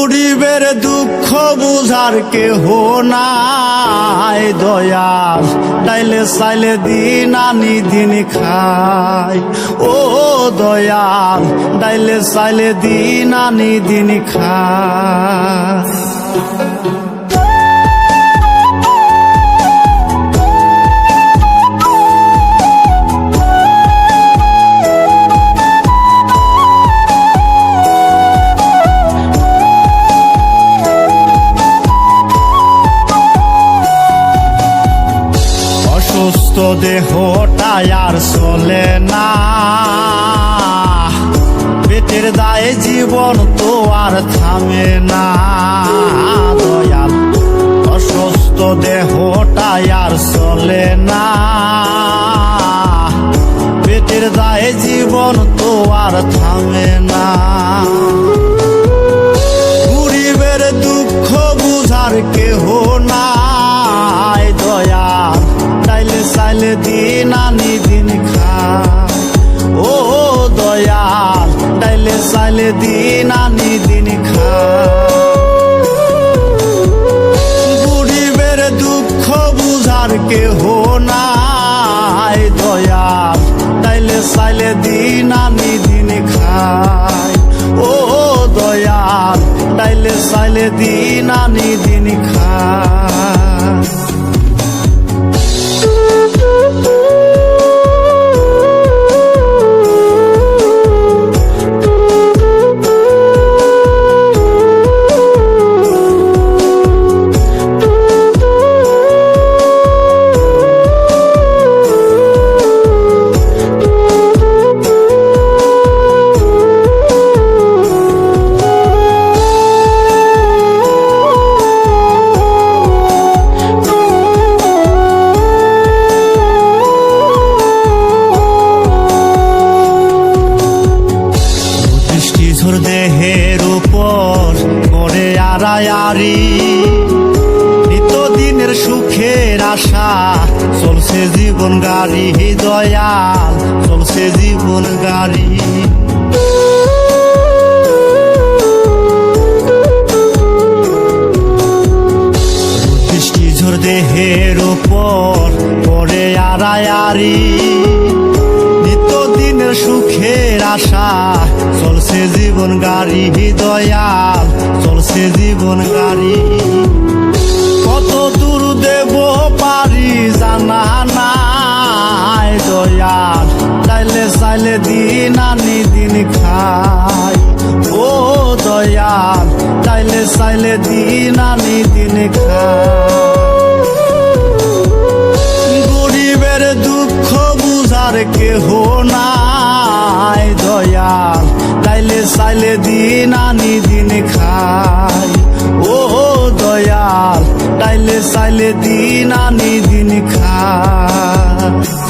গরিবের দুঃখ বুঝার কেহ নাই। দয়াল, ডাইলে সাইলে দিন আনি, দিন খাই। ও দয়াল, ডাইলে সাইলে দিন আনি, দিন খাই। দেহটাই আর চলে না। পেটের দায়ে জীবন তো আর থামে না। দয়াল, অসুস্থ দেহটাই আর চলে না। পেটের দায়ে জীবন তো আর থামে না। গরিবের দুঃখ বুঝার কেহ দিন আনি দিন খাই ও দয়াল তাইলে চাইলে দিন আনি দিন খাই আশা, চলছে জীবন গাড়ি, দয়াল, চলছে জীবন গাড়ি। দেহের উপর করে আড়ায়ারি নিত্যদিনের সুখের আশা, চলছে জীবন গাড়ি, দয়াল, চলছে জীবন গাড়ি। দিন আনি দিন খাই। ও দয়াল, চাইলে চাইলে দিন আনি দিন খাই। গরিবের দুঃখ বুঝার কেহ নাই। দয়াল তাইলে চাইলে দিন আনি দিন খাই। ও দয়াল তাইলে চাইলে দিন আনি দিন খাই।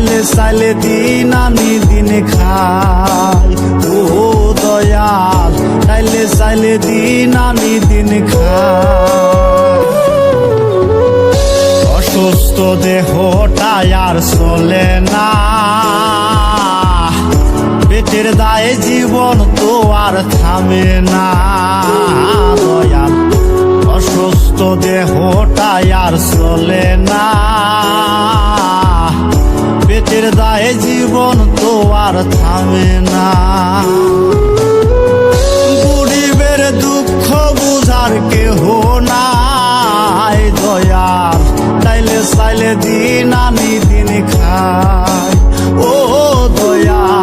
তাইলে চাইলে দিন আনি দিন খাই ও দয়াল তাইলে চাইলে দিন আনি দিন খাই অসুস্থ দেহটাই আর চলে না। পেটের দায়ে জীবন তো আর থামে না। দয়াল, অসুস্থ দেহটাই আর চলে না। পেটের দায়ে জীবন তো আর থামে না। গরিবের দুঃখ বুঝার কেহ নাই। দয়াল তাইলে সাইলে দিন আমি দিন খায়। ও দয়া